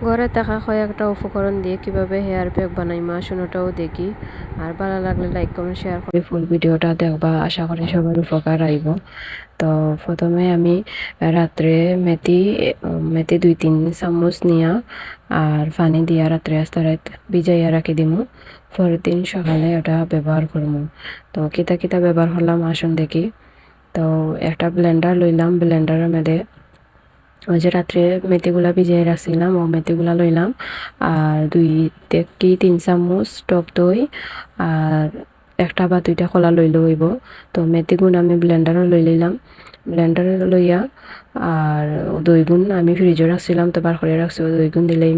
ঘরে থাকা কয়েকটা উপকরণ দিয়ে কীভাবে হেয়ার প্যাক বানাই, মা শুনোটাও দেখি। আর ভালো লাগলে লাইক কমেন্ট শেয়ার করে। ফুল ভিডিওটা দেখবা, আশা করি সবার উপকার আইব। তো প্রথমে আমি রাত্রে মেথি মেথি দুই তিন চামচ নিয়া আর পানি দিয়া রাত্রে আস্তে রাত ভিজাইয়া রাখি দিমু। পরের দিন সকালে ওটা ব্যবহার করব তো কিতা কিতা ব্যবহার করলাম আসুন দেখি। তো একটা ব্লেন্ডার লইলাম ব্লেন্ডারের মধ্যে ওই যে রাত্রে মেথিগুলা ভিজিয়ে রাখছিলাম, ও মেথিগুলা লইলাম। আর দুই কি তিন চামচ টক দই আর একটা বা দুইটা কলা লইলে হইব। তো মেথিগুণ আমি ব্লেন্ডারও লই লইলাম। ব্লেন্ডারে লইয়া আর দই গুণ আমি ফ্রিজে রাখছিলাম, তো বার করে রাখছি দই গুণ দিলেই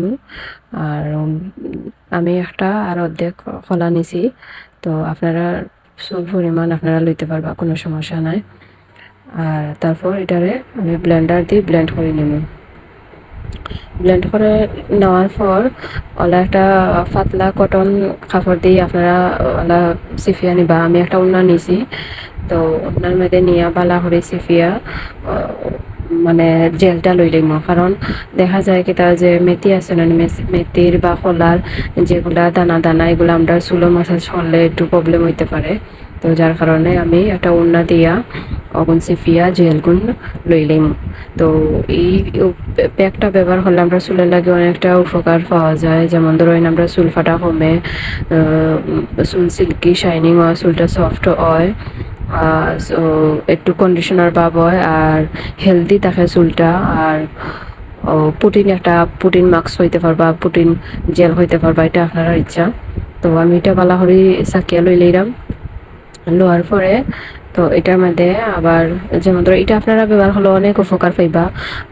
আর আমি একটা আর অর্ধেক কলা নিছি। তো আপনারা সব পরিমাণ আপনারা লইতে পারবা, কোনো সমস্যা নাই। আর তারপর এটারে আমি ব্লেন্ডার দিয়ে ব্লেন্ড করে নেব। ব্লেন্ড করে নেওয়ার পর ওলা একটা পাতলা কটন কাপড় দিয়ে আপনারা ওলা সিফিয়া নিবা। আমি একটা উন্না নিছি, তো উন্নার মধ্যে নিয়ে বালা করে সিফিয়া মানে জেলটা লই লইম। কারণ দেখা যায় কি তার যে মেথি আছে না মেথির বা কলার যেগুলা দানা দানা, এগুলো আমরা চুলো মাসাজ করলে একটু প্রবলেম হইতে পারে। তো যার কারণে আমি একটা উন্না দিয়া অগুন সিফিয়া জেলগুন লইলিম। তো এই প্যাকটা ব্যবহার করলে আমরা চুলের লাগে অনেকটা উপকার পাওয়া যায়। যেমন ধরুন আমরা চুল ফাটা কমে চুল সিল্কি, শাইনিং হয়, চুলটা সফট হয় একটু কন্ডিশনার পাব আর হেলদি থাকে চুলটা। আর পুটিন একটা পুটিন মাস্ক হইতে পারবা পুটিন জেল হইতে পারবা, এটা আপনার ইচ্ছা। তো আমি এটা বালা করি সাকিয়া লই লইলাম। লোয়ার পরে তো এটার মধ্যে আবার যেমন ধরো এটা আপনারা ব্যবহার হলো অনেক উপকার পাইবা।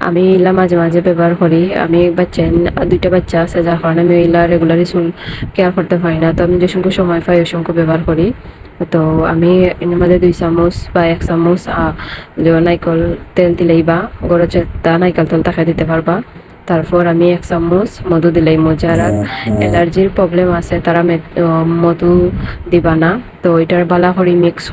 আমি ইলা মাঝে মাঝে ব্যবহার করি। আমি বাচ্চা, দুইটা বাচ্চা আছে, যার কারণে আমি ইলা রেগুলারই চুল কেয়ার করতে পারি না। তো আমি যে সময় পাই ওই ব্যবহার করি। তো আমি এর মধ্যে দুই চামচ বা এক চামচ নাইকল তেল দিলেই বা চেতা নাইকল তেল তাকে দিতে পারবা। তারপর আমি এক চামচ মধু দিলাই যারা এলার্জির প্রবলেম আছে তারা মধু দিবা না। তো এটার বালা করি মিক্স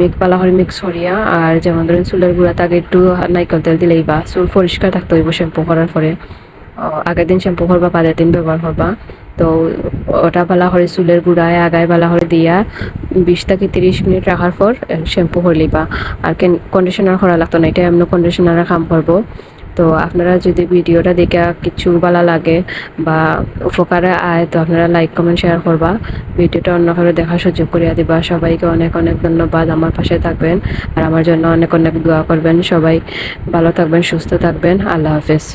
মিক্স বালা করি মিক্স করিয়া আর যেমন ধরেন চুলের গুঁড়া তাকে একটু নাইকল তেল দিলেই বা চুল পরিষ্কার থাকতে হইব শ্যাম্পু করার পরে। আগের দিন শ্যাম্পু করবা পরের দিন ব্যবহার করবা। তো ওটা বালা করে চুলের গুঁড়ায় আগায় বালা করে দিয়া বিশ থেকে তিরিশ মিনিট রাখার পর শ্যাম্পু করে লিবা আর কন্ডিশনার করা লাগতো না এটা এমন কন্ডিশনারের কাম করব। তো আপনারা যদি ভিডিওটা দেখে কিছু ভালো লাগে বা উপকারে আয়, তো আপনারা লাইক কমেন্ট শেয়ার করবা। ভিডিওটা অন্যভাবে দেখার সুযোগ করিয়া দিবা। সবাইকে অনেক অনেক ধন্যবাদ। আমার পাশে থাকবেন আর আমার জন্য অনেক অনেক দোয়া করবেন। সবাই ভালো থাকবেন, সুস্থ থাকবেন। আল্লাহ হাফেজ।